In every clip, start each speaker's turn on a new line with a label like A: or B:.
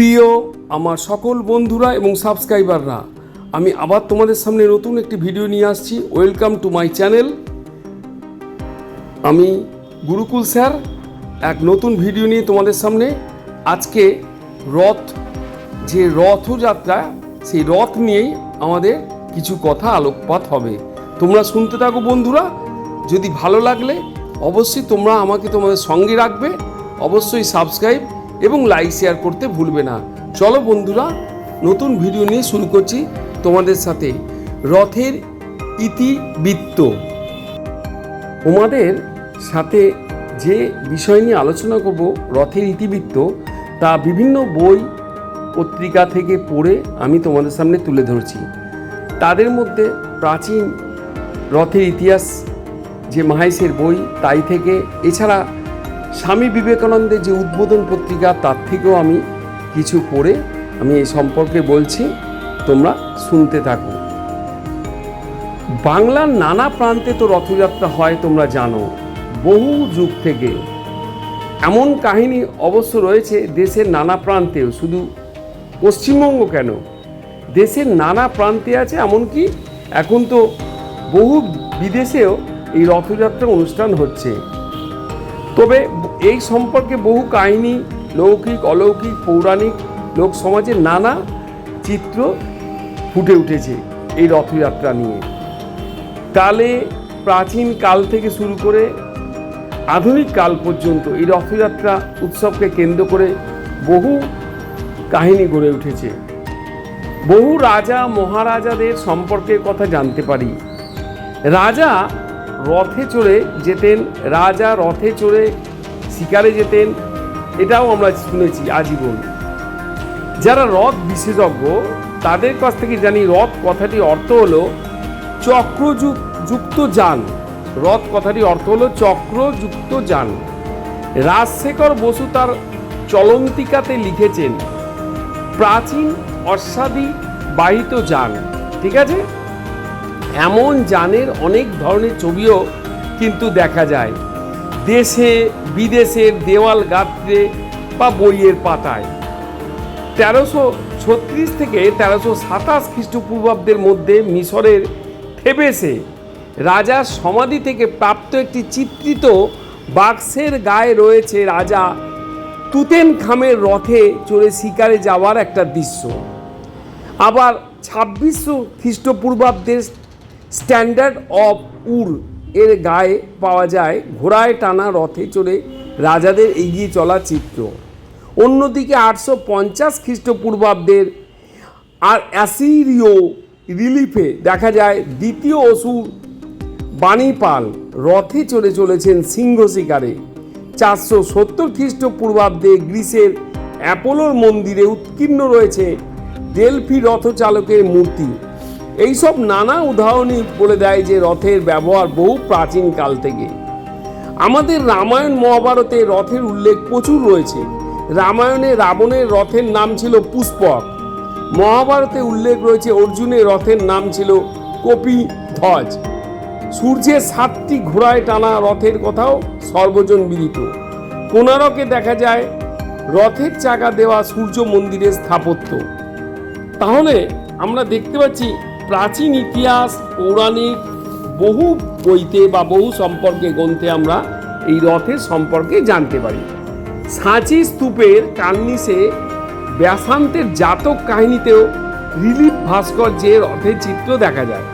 A: প্রিয় আমার সকল বন্ধুরা এবং সাবস্ক্রাইবাররা, আমি আবার তোমাদের সামনে নতুন একটি ভিডিও নিয়ে আসছি। ওয়েলকাম টু মাই চ্যানেল আমি গুরুকুল স্যার, এক নতুন ভিডিও নিয়ে তোমাদের সামনে। আজকে রথ, যে রথযাত্রা, সেই রথ নিয়েই আমাদের কিছু কথা আলোকপাত হবে। তোমরা শুনতে থাকো বন্ধুরা। যদি ভালো লাগলে, অবশ্যই তোমরা আমাকে তোমাদের সঙ্গে রাখবে। অবশ্যই সাবস্ক্রাইব এবং লাইক শেয়ার করতে ভুলবে না। চলো বন্ধুরা, নতুন ভিডিও নিয়ে শুরু করছি তোমাদের সাথে রথের ইতিবৃত্ত। তোমাদের সাথে যে বিষয় নিয়ে আলোচনা করব, রথের ইতিবৃত্ত, তা বিভিন্ন বই, পত্রিকা থেকে পড়ে আমি তোমাদের সামনে তুলে ধরছি। তাদের মধ্যে প্রাচীন রথের ইতিহাস যে মাহেশের বই, তাই থেকে, এছাড়া স্বামী বিবেকানন্দের যে উদ্বোধন পত্রিকা, তার থেকেও আমি কিছু পড়ে আমি এই সম্পর্কে বলছি, তোমরা শুনতে থাকো। বাংলার নানা প্রান্তে তো রথযাত্রা হয়, তোমরা জানো, বহু যুগ থেকে। এমন কাহিনী অবশ্য রয়েছে দেশের নানা প্রান্তেও, শুধু পশ্চিমবঙ্গ কেন? দেশের নানা প্রান্তে আছে, এমনকি এখন তো বহু বিদেশেও এই রথযাত্রা অনুষ্ঠান হচ্ছে। তবে এই সম্পর্কে বহু কাহিনী, লৌকিক, অলৌকিক, পৌরাণিক, লোক সমাজের নানা চিত্র ফুটে উঠেছে এই রথযাত্রা নিয়ে। কালে প্রাচীন কাল থেকে শুরু করে আধুনিক কাল পর্যন্ত এই রথযাত্রা উৎসবকে কেন্দ্র করে বহু কাহিনী গড়ে উঠেছে। বহু রাজা, মহারাজাদের সম্পর্কে কথা জানতে পারি। রাজা রথে চড়ে যেতেন, রাজা রথে চড়ে শিকারে যেতেন, এটাও আমরা শুনেছি আজীবন। যারা রথ বিশেষজ্ঞ, তাদের কাছ থেকে জানি রথ কথাটি অর্থ হলো চক্রযুক্ত যান। রথ কথাটি অর্থ হলো চক্রযুক্ত যান। রাজশেখর বসু তার চলন্তিকাতে লিখেছেন, প্রাচীন অশ্বাদি বাহিত যান। ঠিক আছে? এমন যানের অনেক ধরনের ছবিও কিন্তু দেখা যায়। দেশে, বিদেশের দেওয়াল গাত্রে বা বইয়ের পাতায়। তেরোশো ছত্রিশ থেকে তেরোশো সাতাশ খ্রিস্টপূর্বাব্দের মধ্যে মিশরের থেবেসে রাজার সমাধি থেকে প্রাপ্ত একটি চিত্রিত বাক্সের গায়ে রয়েছে রাজা তুতেন খামের রথে চড়ে শিকারে যাওয়ার একটা দৃশ্য। আবার ছাব্বিশশো খ্রিস্টপূর্বাব্দের স্ট্যান্ডার্ড অফ উর এর গায়ে পাওয়া যায় ঘোড়ায় টানা রথে চড়ে রাজাদের এগিয়ে চলা চিত্র। অন্যদিকে আটশো পঞ্চাশ খ্রিস্টপূর্বাব্দের আর অ্যাসিরিয় রিলিফে দেখা যায় দ্বিতীয় অসুর বাণীপাল রথে চড়ে চলেছেন সিংহ শিকারে। চারশো সত্তর খ্রিস্টপূর্বাব্দে গ্রিসের অ্যাপোলোর মন্দিরে উৎকীর্ণ রয়েছে ডেলফি রথচালকের মূর্তি। এইসব নানা উদাহরণই বলে দেয় যে রথের ব্যবহার বহু প্রাচীন কাল থেকে। আমাদের রামায়ণ মহাভারতে রথের উল্লেখ প্রচুর রয়েছে। রামায়ণে রাবণের রথের নাম ছিল পুষ্পক। মহাভারতে উল্লেখ রয়েছে অর্জুনের রথের নাম ছিল কপি ধ্বজ। সূর্যের সাতটি ঘোড়ায় টানা রথের কথাও সর্বজন বিদিত কোনারকে দেখা যায়, রথের চাকা দেওয়া সূর্য মন্দিরের স্থাপত্য। তাহলে আমরা দেখতে পাচ্ছি প্রাচীন ইতিহাস, পৌরাণিক বহু বইতে বা বহু সম্পর্কে গ্রন্থে আমরা এই রথের সম্পর্কে জানতে পারি। সাঁচি স্তূপের কার্নিসে ব্যাসান্তের জাতক কাহিনীতেও রিলিফ ভাস্কর্যে রথের চিত্র দেখা যায়।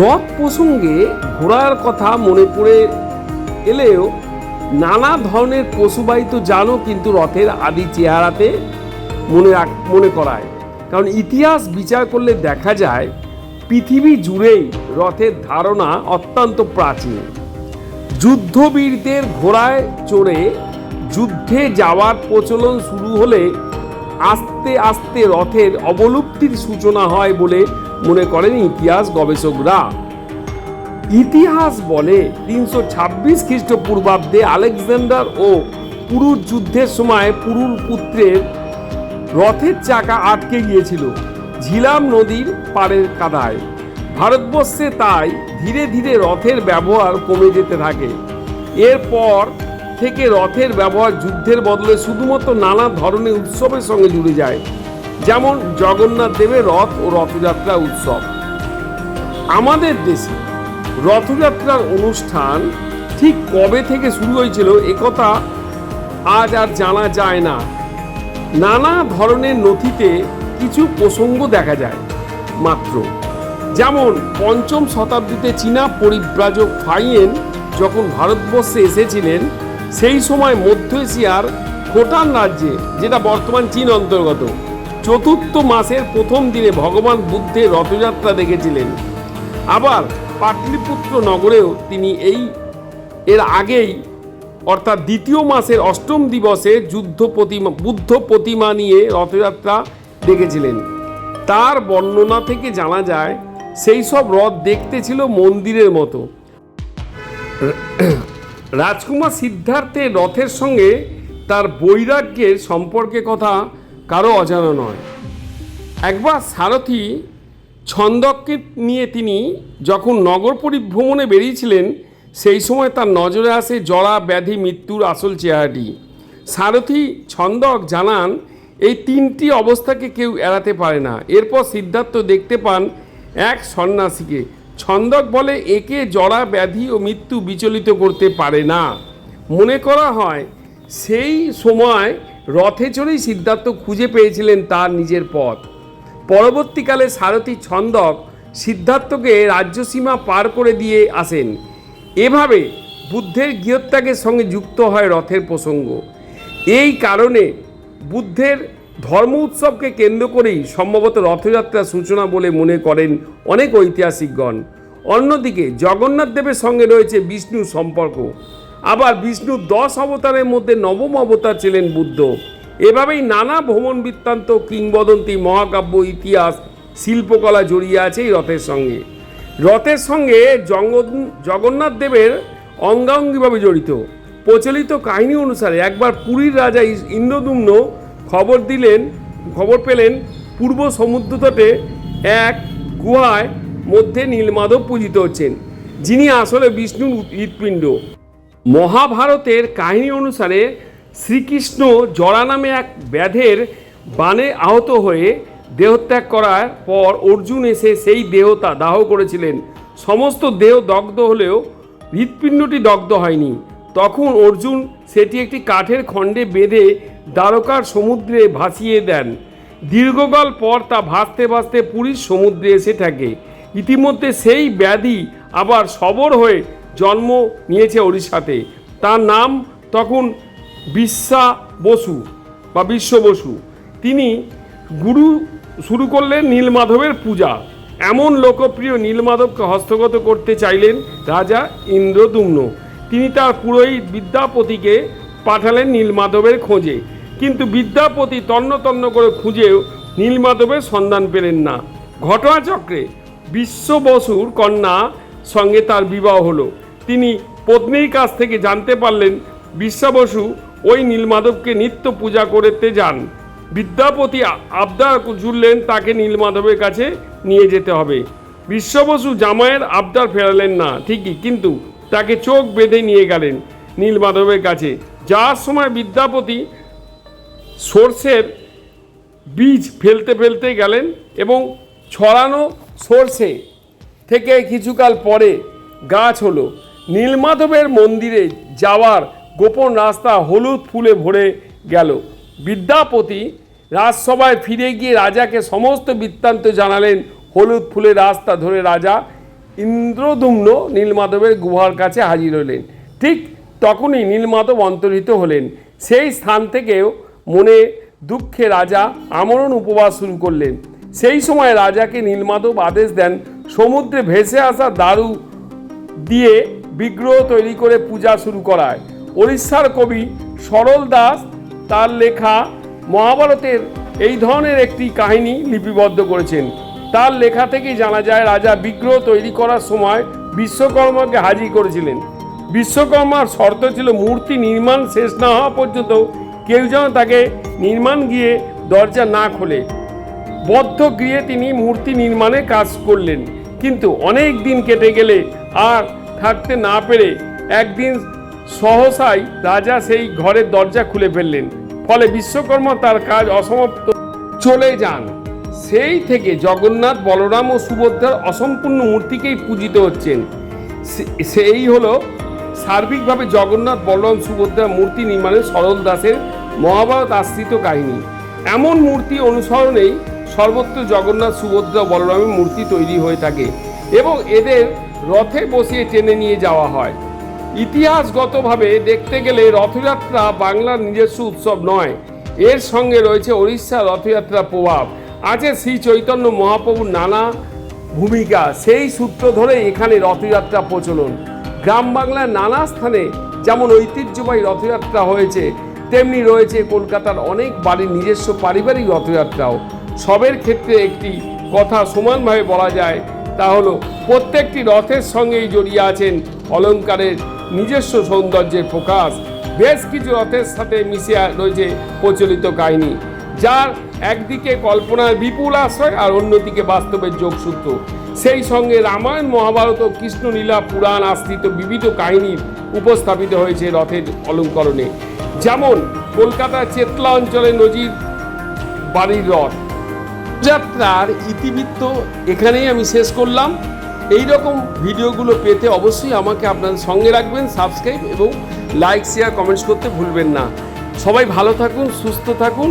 A: রথ প্রসঙ্গে ঘোড়ার কথা মনে পড়ে এলেও নানা ধরনের পশুবাহিত যানও কিন্তু রথের আদি চেহারাতে মনে মনে করায়। কারণ ইতিহাস বিচার করলে দেখা যায়, পৃথিবী জুড়েই রথের ধারণা অত্যন্ত প্রাচীন। যুদ্ধবীরদের ঘোড়ায় চড়ে যুদ্ধে যাওয়ার প্রচলন শুরু হলে আস্তে আস্তে রথের অবলুপ্তির সূচনা হয় বলে মনে করেন ইতিহাস গবেষকরা। ইতিহাস বলে তিনশো ছাব্বিশ খ্রিস্টপূর্বাব্দে আলেকজান্ডার ও পুরুর যুদ্ধের সময় পুরুর পুত্রের রথের চাকা আটকে গিয়েছিল। ঝিলাম নদীর পাড়ের কাদায়। ভারতবর্ষে তাই ধীরে ধীরে রথের ব্যবহার কমে যেতে থাকে। এরপর থেকে রথের ব্যবহার যুদ্ধের বদলে শুধুমাত্র নানা ধরনের উৎসবের সঙ্গে জুড়ে যায়। যেমন জগন্নাথ দেবের রথ ও রথযাত্রা উৎসব। আমাদের দেশে রথযাত্রার অনুষ্ঠান ঠিক কবে থেকে শুরু হয়েছিল একথা আজ আর জানা যায় না। নানা ধরনের নথিতে কিছু প্রসঙ্গ দেখা যায়, মাত্র। যেমন পঞ্চম শতাব্দীতে চীনা পরিব্রাজক ফাইয়েন যখন ভারতবর্ষে এসেছিলেন, সেই সময় মধ্য এশিয়ার খোটান রাজ্যে, যেটা বর্তমান চীন অন্তর্গত, চতুর্থ মাসের প্রথম দিনে ভগবান বুদ্ধের রথযাত্রা দেখেছিলেন। আবার পাটলিপুত্র নগরেও তিনি এই, এর আগেই অর্থাৎ দ্বিতীয় মাসের অষ্টম দিবসে যুদ্ধ প্রতিমা, বুদ্ধ প্রতিমা নিয়ে রথযাত্রা দেখেছিলেন তার বর্ণনা থেকে জানা যায়, সেই সব রথ দেখতে ছিল মন্দিরের মতো। রাজকুমার সিদ্ধার্থের রথের সঙ্গে তার বৈরাগ্যের সম্পর্কে কথা কারও অজানা নয়। একবার সারথি ছন্দককে নিয়ে তিনি যখন নগর পরিভ্রমণে বেরিয়েছিলেন সেই সময় তার নজরে আসে জড়া ব্যাধি মৃত্যুর আসল চেহারাটি। সারথি ছন্দক জানান, এই তিনটি অবস্থাকে কেউ এড়াতে পারে না। এরপর সিদ্ধার্থ দেখতে পান এক সন্ন্যাসীকে। ছন্দক বলে, একে জড়া ব্যাধি ও মৃত্যু বিচলিত করতে পারে না। মনে করা হয়, সেই সময় রথে চড়েই সিদ্ধার্থ খুঁজে পেয়েছিলেন তার নিজের পথ। পরবর্তীকালে সারথী ছন্দক সিদ্ধার্থকে রাজ্যসীমা পার করে দিয়ে আসেন। এভাবে বুদ্ধের গৃহত্যাগের সঙ্গে যুক্ত হয় রথের প্রসঙ্গ। এই কারণে বুদ্ধের ধর্ম উৎসবকে কেন্দ্র করেই সম্ভবত রথযাত্রার সূচনা বলে মনে করেন অনেক ঐতিহাসিকগণ। অন্যদিকে জগন্নাথ দেবের সঙ্গে রয়েছে বিষ্ণু সম্পর্ক। আবার বিষ্ণুর দশ অবতারের মধ্যে নবম অবতার ছিলেন বুদ্ধ। এভাবেই নানা ভ্রমণ বৃত্তান্ত, কিংবদন্তি, মহাকাব্য, ইতিহাস, শিল্পকলা জড়িয়ে আছে এই রথের সঙ্গে। রথের সঙ্গে জগন্নাথ দেবের অঙ্গাঙ্গিভাবে জড়িত। প্রচলিত কাহিনী অনুসারে একবার পুরীর রাজা ইন্দ্রদুম্ন খবর দিলেন, খবর পেলেন পূর্ব সমুদ্র তটে এক গুহায় মধ্যে নীলমাধব পূজিত হচ্ছেন, যিনি আসলে বিষ্ণুর হৃৎপিণ্ড। মহাভারতের কাহিনী অনুসারে শ্রীকৃষ্ণ জরা নামে এক ব্যাধের বানে আহত হয়ে দেহত্যাগ করার পর অর্জুন এসে সেই দেহতা দাহ করেছিলেন। সমস্ত দেহ দগ্ধ হলেও হৃৎপিণ্ডটি দগ্ধ হয়নি। তখন অর্জুন সেটি একটি কাঠের খণ্ডে বেঁধে দ্বারকার সমুদ্রে ভাসিয়ে দেন। দীর্ঘকাল পর তা ভাসতে ভাসতে পুরীর সমুদ্রে এসে থাকে। ইতিমধ্যে সেই ব্যাধি আবার সবর হয়ে জন্ম নিয়েছে ওড়িশাতে। তার নাম তখন বিশ্বা বসু বা বিশ্ব বসু। তিনি গুরু শুরু করলেন নীলমাধবের পূজা। এমন লোকপ্রিয় নীলমাধবকে হস্তগত করতে চাইলেন রাজা ইন্দ্রদুম্ন। তিনি তার পুরোহিত বিদ্যাপতিকে পাঠালেন নীলমাধবের খোঁজে। কিন্তু বিদ্যাপতি তন্ন তন্ন করে খুঁজেও নীলমাধবের সন্ধান পেলেন না। ঘটনাচক্রে বিশ্ব বসুর কন্যা সঙ্গে তার বিবাহ হলো। তিনি পত্নীর কাছ থেকে জানতে পারলেন বিশ্বা বসু ওই নীলমাধবকে নিত্য পূজা করতে যান। বিদ্যাপতি আবদার জুড়লেন তাকে নীলমাধবের কাছে নিয়ে যেতে হবে। বিশ্ববসু জামাইয়ের আবদার ফেরালেন না, ঠিকই, কিন্তু তাকে চোখ বেঁধে নিয়ে গেলেন নীলমাধবের কাছে। যাওয়ার সময় বিদ্যাপতি সর্ষের বীজ ফেলতে ফেলতে গেলেন এবং ছড়ানো সর্ষে থেকে কিছুকাল পরে গাছ হলো। নীলমাধবের মন্দিরে যাওয়ার গোপন রাস্তা হলুদ ফুলে ভরে গেল। বিদ্যাপতি রাজসভায় ফিরে গিয়ে রাজাকে সমস্ত বৃত্তান্ত জানালেন। হলুদ ফুলের রাস্তা ধরে রাজা ইন্দ্রদুম্ন নীলমাধবের গুহার কাছে হাজির হলেন। ঠিক তখনই নীলমাধব অন্তর্হিত হলেন। সেই স্থান থেকেও মনে দুঃখে রাজা আমরণ উপবাস শুরু করলেন। সেই সময় রাজাকে নীলমাধব আদেশ দেন, সমুদ্রে ভেসে আসা দারু দিয়ে বিগ্রহ তৈরি করে পূজা শুরু করায়। ওড়িশার কবি সরল দাস তার লেখা মহাভারতের এই ধরনের একটি কাহিনী লিপিবদ্ধ করেছেন। তার লেখা থেকেই জানা যায়, রাজা বিগ্রহ তৈরি করার সময় বিশ্বকর্মাকে হাজির করেছিলেন। বিশ্বকর্মার শর্ত ছিল মূর্তি নির্মাণ শেষ না হওয়া পর্যন্ত কেউ যেন তাকে নির্মাণ গিয়ে দরজা না খোলে। বদ্ধ গৃহে তিনি মূর্তি নির্মাণে কাজ করলেন। কিন্তু অনেক দিন কেটে গেলে আর থাকতে না পেরে একদিন সহসাই রাজা সেই ঘরের দরজা খুলে ফেললেন। ফলে বিশ্বকর্মা তার কাজ অসমাপ্ত। চলে যান। সেই থেকে জগন্নাথ, বলরাম ও সুভদ্রার অসম্পূর্ণ মূর্তিকেই পূজিত হচ্ছেন। সেই হলো সার্বিকভাবে জগন্নাথ, বলরাম, সুভদ্রার মূর্তি নির্মাণের সরল দাসের মহাভারত আশ্রিত কাহিনী। এমন মূর্তি অনুসরণেই সর্বত্র জগন্নাথ, সুভদ্রা, বলরামের মূর্তি তৈরি হয়ে থাকে এবং এদের রথে বসিয়ে টেনে নিয়ে যাওয়া হয়। ইতিহাসগতভাবে দেখতে গেলে রথযাত্রা বাংলার নিজস্ব উৎসব নয়। এর সঙ্গে রয়েছে ওড়িশা রথযাত্রা প্রভাব। আছে শ্রী চৈতন্য মহাপ্রভুর নানা ভূমিকা। সেই সূত্র ধরে এখানে রথযাত্রা প্রচলন। গ্রাম বাংলার নানা স্থানে যেমন ঐতিহ্যবাহী রথযাত্রা হয়েছে, তেমনি রয়েছে কলকাতার অনেক বাড়ির নিজস্ব পারিবারিক রথযাত্রাও। সবের ক্ষেত্রে একটি কথা সমানভাবে বলা যায়, তা হলো প্রত্যেকটি রথের সঙ্গেই জড়িয়ে আছেন অলংকারের নিজস্ব সৌন্দর্যের প্রকাশ। বেশ কিছু রথের সাথে মিশে রয়েছে প্রচলিত কাহিনী, যার একদিকে কল্পনার বিপুল আশ্রয় আর অন্যদিকে বাস্তবের যোগসূত্র। সেই সঙ্গে রামায়ণ, মহাভারত ও কৃষ্ণলীলা পুরাণ আশ্রিত বিবিধ কাহিনী উপস্থাপিত হয়েছে রথের অলঙ্করণে। যেমন, কলকাতার চেতলা অঞ্চলে নজির বাড়ির রথ। যাত্রার ইতিবৃত্ত এখানেই আমি শেষ করলাম। এই রকম ভিডিওগুলো পেতে অবশ্যই আমাকে আপনাদের সঙ্গে রাখবেন সাবস্ক্রাইব এবং লাইক শেয়ার কমেন্টস করতে ভুলবেন না। সবাই ভালো থাকুন, সুস্থ থাকুন।